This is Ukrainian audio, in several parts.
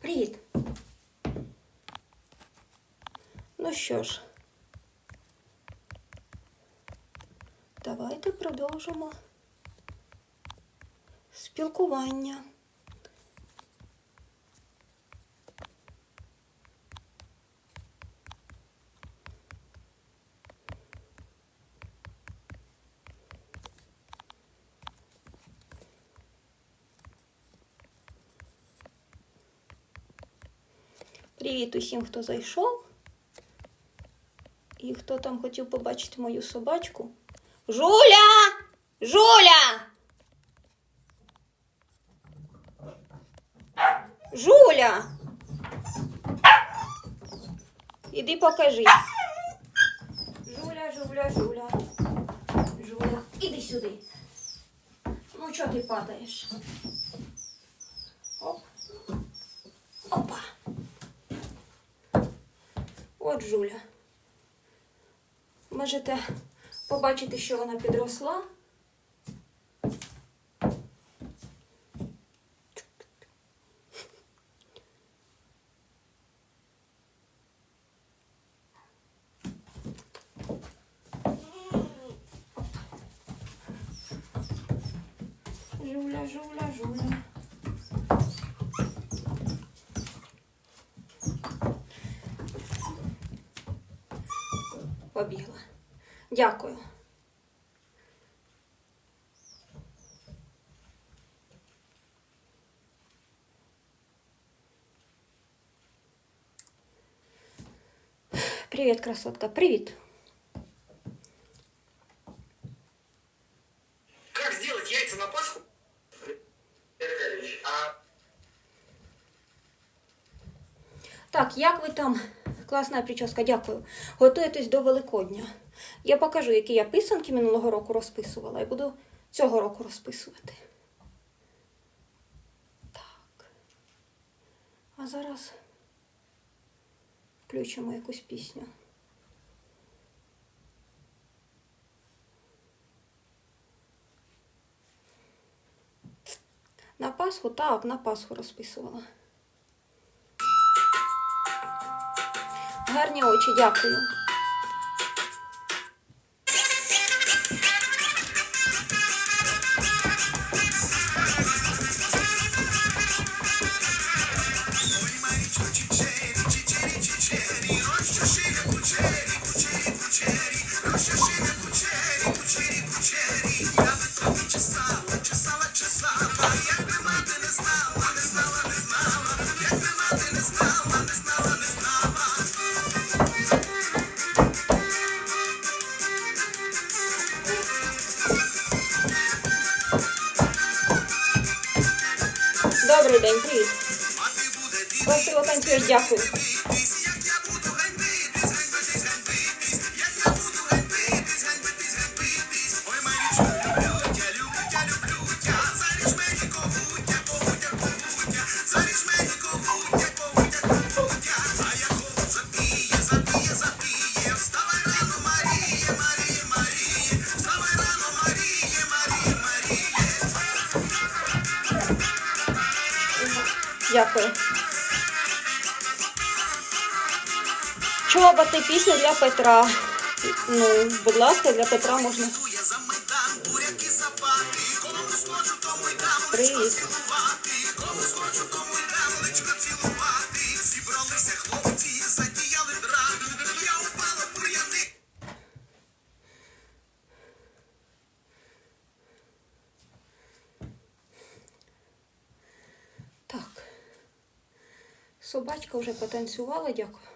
Привіт. Ну що ж, давайте продовжимо спілкування. Привіт усім, хто зайшов. І хто там хотів побачити мою собачку. Жуля! Жуля! Жуля! Іди покажи. Жуля, Жуля, Жуля. Жуля, іди сюди. Ну, чого ти падаєш? От Жуля. Можете побачити, що вона підросла. Побігла. Дякую. Привіт, красотка. Привіт. Как сделать яйца на Пасху? Аркадьевич, а Так, як ви там? Класна прическа, дякую. Готуєтесь до Великодня. Я покажу, які я писанки минулого року розписувала, і буду цього року розписувати. Так. А зараз включимо якусь пісню. На Пасху? Так, на Пасху розписувала. Гарні очі, дякую. Красиво танцюєш, дякую. Дякую. Чоботи, пісня для Петра. Ну, будь ласка, для Петра можна. Привіт. Так. Собачка вже потанцювала, дякую.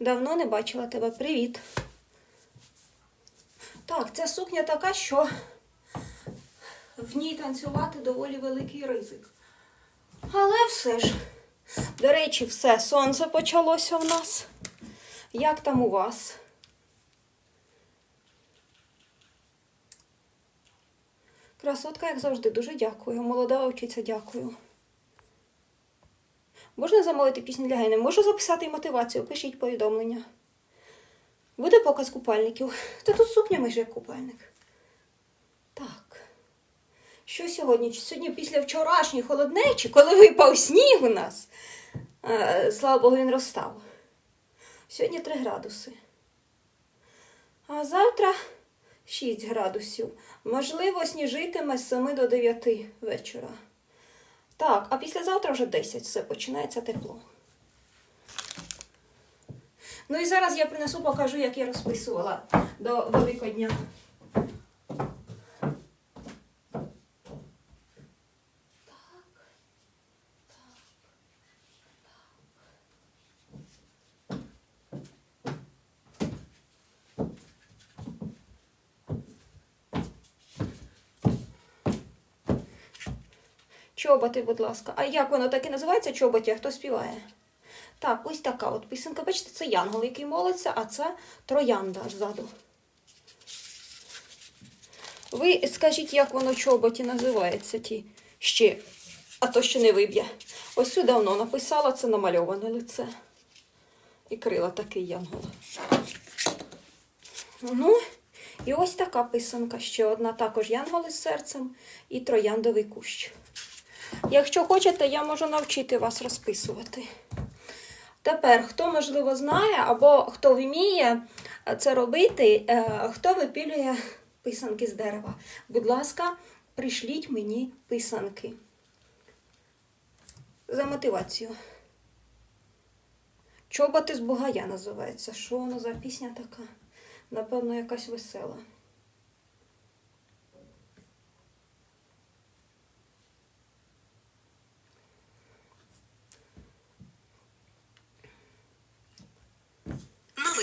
Давно не бачила тебе. Привіт. Так, ця сукня така, що в ній танцювати доволі великий ризик. Але все ж, до речі, все, сонце почалося в нас. Як там у вас? Красотка, як завжди, дуже дякую. Молода вчиться, дякую. Можна замовити пісню для Гени? Можу записати і мотивацію, пишіть повідомлення. Буде показ купальників. Та тут сукня майже купальник. Так. Що сьогодні? Сьогодні після вчорашньої холоднечі, коли випав сніг у нас, е, слава Богу, він розстав. Сьогодні 3 градуси. А завтра 6 градусів. Можливо, сніжитиме з 7 до 9 вечора. Так, а післязавтра вже 10, все, починається тепло. Ну і зараз я принесу, покажу, як я розписувала до Великодня. Чоботи, будь ласка. А як воно так і називається чоботі? Хто співає? Так, ось така от пісенка. Бачите, це янгол, який молиться, а це троянда ззаду. Ви скажіть, як воно чоботі називається ті ще, а то ще не виб'є. Ось сюди давно написала, це намальоване лице. І крила такий янгол. Ну, і ось така писанка. Ще одна також янгол із серцем і трояндовий кущ. Якщо хочете, я можу навчити вас розписувати. Тепер, хто, можливо, знає або хто вміє це робити, е, хто випілює писанки з дерева. Будь ласка, пришліть мені писанки. За мотивацію. Чоботи з Бугая називається. Що воно за пісня така? Напевно, якась весела.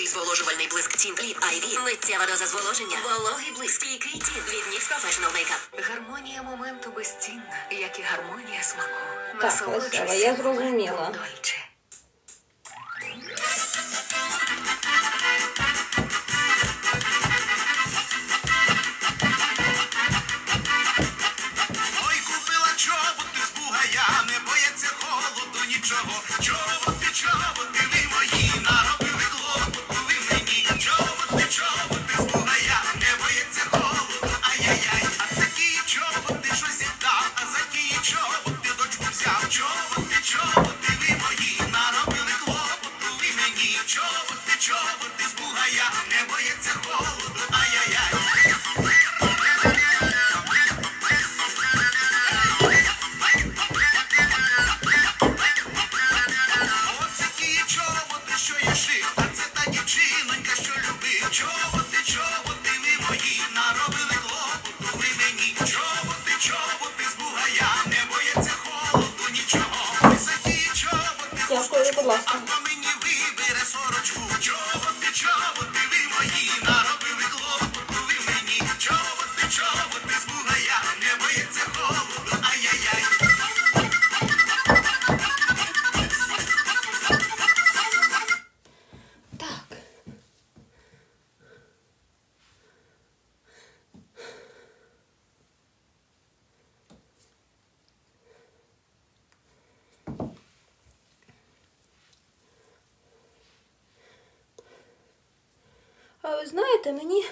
Новий зволожувальний блиск Тінт від Ivy. Миттєва доза зволоження. Вологий блиск. Стійкий тінт від NYX Professional Makeup. Гармонія моменту безцінна, як і гармонія смаку. Так, весела, я зрозуміла. Дольче. Ой, купила чоботи з бугая, не боїться холоду нічого. Дякую, будь ласка. сорочку. Чоботи, чоботи, ви мої, наробили А ви знаєте, мені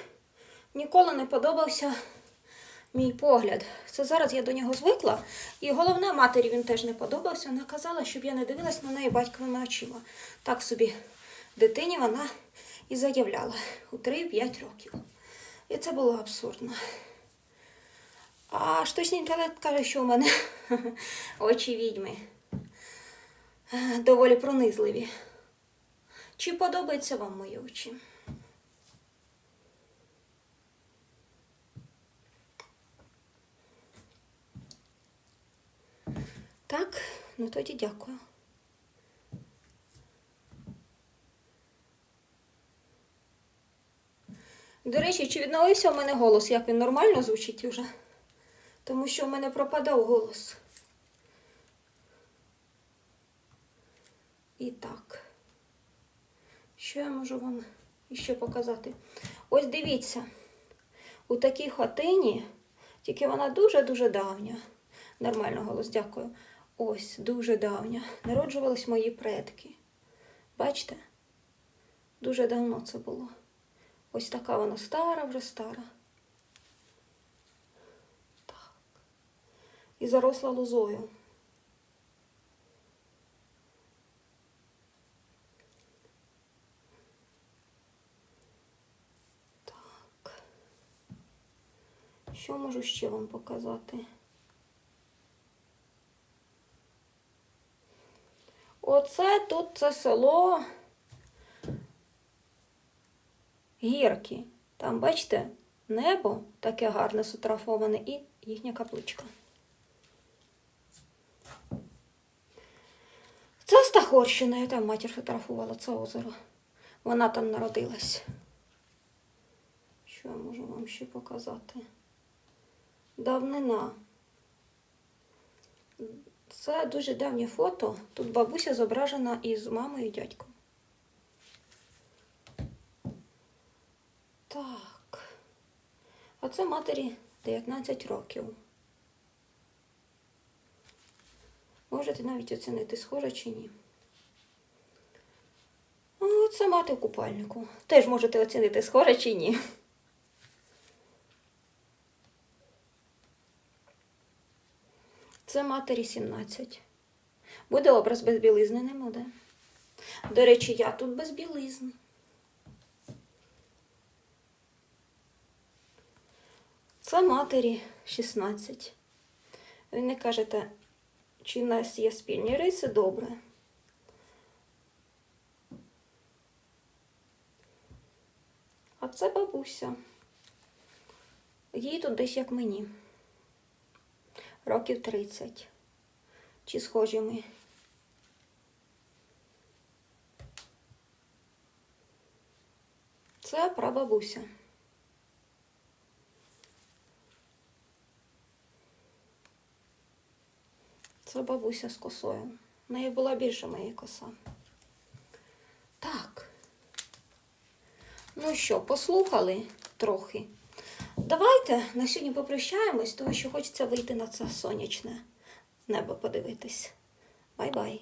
ніколи не подобався мій погляд. Це зараз я до нього звикла. І головне, матері він теж не подобався. Вона казала, щоб я не дивилась на неї батьковими очима. Так собі дитині вона і заявляла у 3-5 років. І це було абсурдно. А штучний інтелект каже, що у мене очі відьми Е, доволі пронизливі. Чи подобаються вам мої очі? Так, ну тоді дякую. До речі, чи відновився у мене голос, як він нормально звучить уже? Тому що у мене пропадав голос. І так. Що я можу вам іще показати? Ось дивіться, у такій хатині, тільки вона дуже-дуже давня. Нормально голос, дякую. Ось, дуже давня. Народжувались мої предки. Бачите? Дуже давно це було. Ось така вона стара, вже стара. Так. і заросла лозою. Так. Що можу ще вам показати? Оце тут це село Гірки. Там, бачите, небо таке гарне сутрафоване і їхня капличка. Це Стахорщина, я там матір фотографувала це озеро. Вона там народилась. Що я можу вам ще показати? Давнина. Це дуже давнє фото. Тут бабуся зображена із мамою і дядьком. Так. А це матері 19 років. Можете навіть оцінити, схоже чи ні. О, це мати в купальнику. Теж можете оцінити, схоже чи ні. Це матері 17. Буде образ без білизни, не буде. До речі, я тут без білизни. Це матері 16. Ви не кажете, чи в нас є спільні риси, добре. А це бабуся. Їй тут десь як мені. Років 30. Чи схожі ми? Це прабабуся. Це бабуся з косою. В неї була більше моєї коса. Так. Ну що, послухали трохи. Давайте на сьогодні попрощаємось, тому що хочеться вийти на це сонячне небо подивитись. Бай-бай.